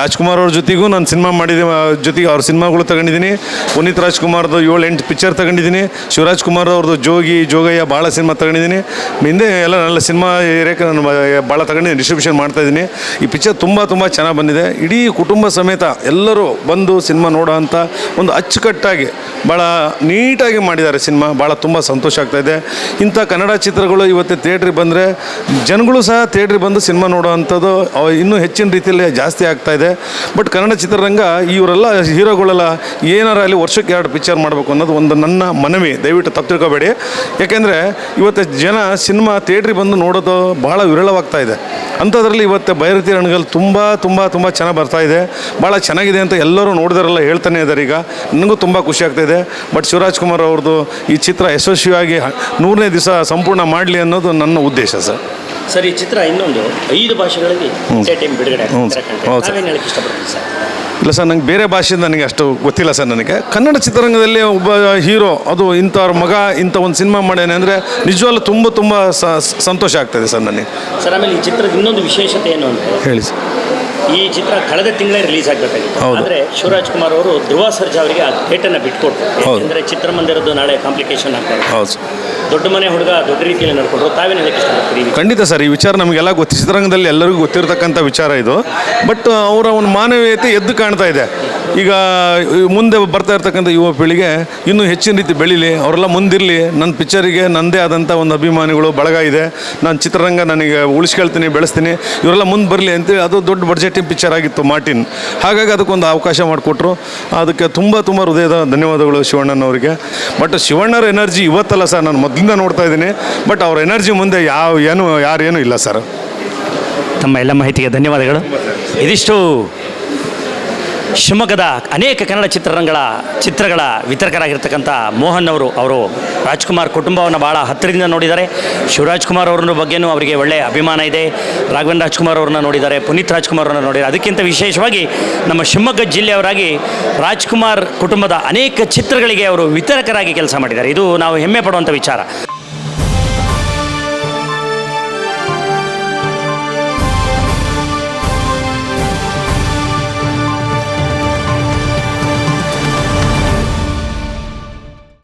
ರಾಜ್ಕುಮಾರ್ ಅವ್ರ ಜೊತೆಗೂ ನಾನು ಸಿನಿಮಾ ಮಾಡಿದ, ಜೊತೆಗೆ ಅವ್ರ ಸಿನಿಮಾಗಳು ತಗೊಂಡಿದ್ದೀನಿ. ಪುನೀತ್ ರಾಜ್ಕುಮಾರ್ದು ಏಳು ಎಂಟು ಪಿಕ್ಚರ್ ತಗೊಂಡಿದ್ದೀನಿ. ಶಿವರಾಜ್ ಕುಮಾರ್ ಅವ್ರದ್ದು ಜೋಗಿ, ಜೋಗಯ್ಯ ಭಾಳ ಸಿನಿಮಾ ತಗೊಂಡಿದ್ದೀನಿ. ಹಿಂದೆ ಎಲ್ಲ ನನ್ನ ಸಿನಿಮಾ ಏರಿಯಾಕ್ಕೆ ನಾನು ಭಾಳ ತಗೊಂಡಿದ್ದೀನಿ ಡಿಸ್ಟ್ರಿಬ್ಯೂಷನ್ ಮಾಡ್ತಾಯಿದ್ದೀನಿ ಈ ಪಿಕ್ಚರ್ ತುಂಬ ತುಂಬ ಚೆನ್ನಾಗಿ ಬಂದಿದೆ. ಇಡೀ ಕುಟುಂಬ ಸಮೇತ ಎಲ್ಲರೂ ಬಂದು ಸಿನಿಮಾ ನೋಡೋ ಅಂಥ ಒಂದು ಅಚ್ಚುಕಟ್ಟಾಗಿ ಭಾಳ ನೀಟಾಗಿ ಮಾಡಿದ್ದಾರೆ ಸಿನಿಮಾ. ಭಾಳ ತುಂಬ ಸಂತೋಷ ಆಗ್ತಾ ಇದೆ. ಇಂಥ ಕನ್ನಡ ಚಿತ್ರಗಳು ಇವತ್ತು ಥಿಯೇಟ್ರಿಗೆ ಬಂದರೆ ಜನಗಳು ಸಹ ಥಿಯೇಟ್ರಿಗೆ ಬಂದು ಸಿನಿಮಾ ನೋಡೋ ಅಂಥದ್ದು ಇನ್ನೂ ಹೆಚ್ಚಿನ ರೀತಿಯಲ್ಲಿ ಜಾಸ್ತಿ ಆಗ್ತಾ ಇದೆ. ಬಟ್ ಕನ್ನಡ ಚಿತ್ರರಂಗ ಇವರೆಲ್ಲ ಹೀರೋಗಳೆಲ್ಲ ಏನಾರ ಅಲ್ಲಿ ವರ್ಷಕ್ಕೆ ಎರಡು ಪಿಕ್ಚರ್ ಮಾಡಬೇಕು ಅನ್ನೋದು ಒಂದು ನನ್ನ ಮನವಿ. ದಯವಿಟ್ಟು ತಪ್ಪು ಯಾಕೆಂದರೆ ಇವತ್ತು ಜನ ಸಿನಿಮಾ ಥಿಯೇಟ್ರಿಗೆ ಬಂದು ನೋಡೋದು ಭಾಳ ವಿರಳವಾಗ್ತಾ ಇದೆ. ಅಂಥದ್ರಲ್ಲಿ ಇವತ್ತು ಭೈರತಿ ರಣಗಲ್ ತುಂಬ ತುಂಬ ತುಂಬ ಚೆನ್ನಾಗಿ ಬರ್ತಾಯಿದೆ ಭಾಳ ಚೆನ್ನಾಗಿದೆ ಅಂತ ಎಲ್ಲರೂ ನೋಡಿದಾರಲ್ಲ ಹೇಳ್ತಾನೆ ಇದ್ದಾರೆ ಈಗ. ನನಗೂ ತುಂಬ ಖುಷಿ ಆಗ್ತಾಯಿದೆ ಬಟ್ ಶಿವರಾಜ್ ಕುಮಾರ್ ಅವ್ರದ್ದು ಈ ಚಿತ್ರ ಯಶಸ್ವಿಯಾಗಿ ನೂರನೇ ದಿವಸ ಸಂಪೂರ್ಣ ಮಾಡಲಿ ಅನ್ನೋದು ನನ್ನ ಉದ್ದೇಶ ಸರ್ ಸರ್ ಈ ಚಿತ್ರ ಇನ್ನೊಂದು ಐದು ಭಾಷೆಗಳಲ್ಲಿ ಬಿಡುಗಡೆ ಸರ್. ಇಲ್ಲ ಸರ್ ನಂಗೆ ಬೇರೆ ಭಾಷೆ ನನಗೆ ಅಷ್ಟು ಗೊತ್ತಿಲ್ಲ ಸರ್ ನನಗೆ. ಕನ್ನಡ ಚಿತ್ರರಂಗದಲ್ಲಿ ಒಬ್ಬ ಹೀರೋ ಅದು ಇಂಥವ್ರ ಮಗ ಇಂಥ ಒಂದು ಸಿನಿಮಾ ಮಾಡೇನೆ ಅಂದರೆ ನಿಜವಾಗ್ಲೂ ತುಂಬ ತುಂಬ ಸಂತೋಷ ಆಗ್ತದೆ ಸರ್ ನನಗೆ. ಸರ್ ಆಮೇಲೆ ಈ ಚಿತ್ರದ ಇನ್ನೊಂದು ವಿಶೇಷತೆ ಏನು ಅಂತ ಹೇಳಿ ಸರ್ ಈ ಚಿತ್ರ ಕಳೆದ ತಿಂಗಳೇ ರಿಲೀಸ್ ಆಗಬೇಕಾಗಿತ್ತು. ಆದರೆ ಶಿವರಾಜ್ ಕುಮಾರ್ ಅವರು ಧ್ರುವ ಸರ್ಜಾ ಅವರಿಗೆ ಆ ಡೇಟನ್ನು ಬಿಟ್ಕೊಟ್ರು. ಅಂದರೆ ಚಿತ್ರಮಂದಿರದ್ದು ನಾಳೆ ಕಾಂಪ್ಲಿಕೇಶನ್ ಆಗ್ತಾರೆ ಹೌದು ದೊಡ್ಡ ಮನೆ ಹುಡುಗ ದೊಡ್ಡ ರೀತಿಯಲ್ಲಿ ನಡ್ಕೊಂಡ್ರು. ತಾವೇ ಹೇಳಕ್ಕೆ ಇಷ್ಟಪಡ್ತೀರಿ ಖಂಡಿತ ಸರ್ ಈ ವಿಚಾರ ನಮಗೆಲ್ಲ ಗೊತ್ತು. ಚಿತ್ರರಂಗದಲ್ಲಿ ಎಲ್ಲರಿಗೂ ಗೊತ್ತಿರತಕ್ಕಂಥ ವಿಚಾರ ಇದು. ಬಟ್ ಅವರ ಒಂದು ಮಾನವೀಯತೆ ಎದ್ದು ಕಾಣ್ತಾ ಇದೆ. ಈಗ ಮುಂದೆ ಬರ್ತಾ ಇರ್ತಕ್ಕಂಥ ಯುವ ಪೀಳಿಗೆ ಇನ್ನೂ ಹೆಚ್ಚಿನ ರೀತಿ ಬೆಳೀಲಿ ಅವರೆಲ್ಲ ಮುಂದಿರಲಿ. ನನ್ನ ಪಿಕ್ಚರಿಗೆ ನನ್ನದೇ ಆದಂಥ ಒಂದು ಅಭಿಮಾನಿಗಳು ಬಳಗ ಇದೆ. ನಾನು ಚಿತ್ರರಂಗ ನನಗೆ ಉಳಿಸ್ಕೊಳ್ತೀನಿ ಬೆಳೆಸ್ತೀನಿ. ಇವರೆಲ್ಲ ಮುಂದೆ ಬರಲಿ ಅಂತೇಳಿ ಅದು ದೊಡ್ಡ ಬಡ್ಜೆಟಿನ ಪಿಕ್ಚರ್ ಆಗಿತ್ತು ಮಾರ್ಟಿನ್. ಹಾಗಾಗಿ ಅದಕ್ಕೊಂದು ಅವಕಾಶ ಮಾಡಿಕೊಟ್ರು. ಅದಕ್ಕೆ ತುಂಬ ತುಂಬ ಹೃದಯದ ಧನ್ಯವಾದಗಳು ಶಿವಣ್ಣನವರಿಗೆ ಬಟ್ ಶಿವಣ್ಣರ ಎನರ್ಜಿ ಇವತ್ತಲ್ಲ ಸರ್ ನಾನು ಮೊದಲಿಂದ ನೋಡ್ತಾ ಇದ್ದೀನಿ. ಬಟ್ ಅವ್ರ ಎನರ್ಜಿ ಮುಂದೆ ಯಾವ ಏನು ಯಾರೇನು ಇಲ್ಲ ಸರ್ ತಮ್ಮ ಎಲ್ಲ ಮಾಹಿತಿಗೆ ಧನ್ಯವಾದಗಳು. ಇದಿಷ್ಟು ಶಿವಮೊಗ್ಗದ ಅನೇಕ ಕನ್ನಡ ಚಿತ್ರರಂಗಗಳ ಚಿತ್ರಗಳ ವಿತರಕರಾಗಿರ್ತಕ್ಕಂಥ ಮೋಹನ್ ಅವರು ಅವರು ರಾಜ್ಕುಮಾರ್ ಕುಟುಂಬವನ್ನು ಭಾಳ ಹತ್ತಿರದಿಂದ ನೋಡಿದ್ದಾರೆ. ಶಿವರಾಜ್ಕುಮಾರ್ ಕುಮಾರ್ ಅವರನ್ನು ಬಗ್ಗೆನೂ ಅವರಿಗೆ ಒಳ್ಳೆಯ ಅಭಿಮಾನ ಇದೆ. ರಾಘವೇಂದ್ರ ರಾಜ್ಕುಮಾರ್ ಅವ್ರನ್ನ ನೋಡಿದ್ದಾರೆ. ಪುನೀತ್ ರಾಜ್ಕುಮಾರ್ ಅವರನ್ನು ನೋಡಿದ್ದಾರೆ. ಅದಕ್ಕಿಂತ ವಿಶೇಷವಾಗಿ ನಮ್ಮ ಶಿವಮೊಗ್ಗ ಜಿಲ್ಲೆಯವರಾಗಿ ರಾಜ್ಕುಮಾರ್ ಕುಟುಂಬದ ಅನೇಕ ಚಿತ್ರಗಳಿಗೆ ಅವರು ವಿತರಕರಾಗಿ ಕೆಲಸ ಮಾಡಿದ್ದಾರೆ. ಇದು ನಾವು ಹೆಮ್ಮೆ ಪಡುವಂಥ ವಿಚಾರ.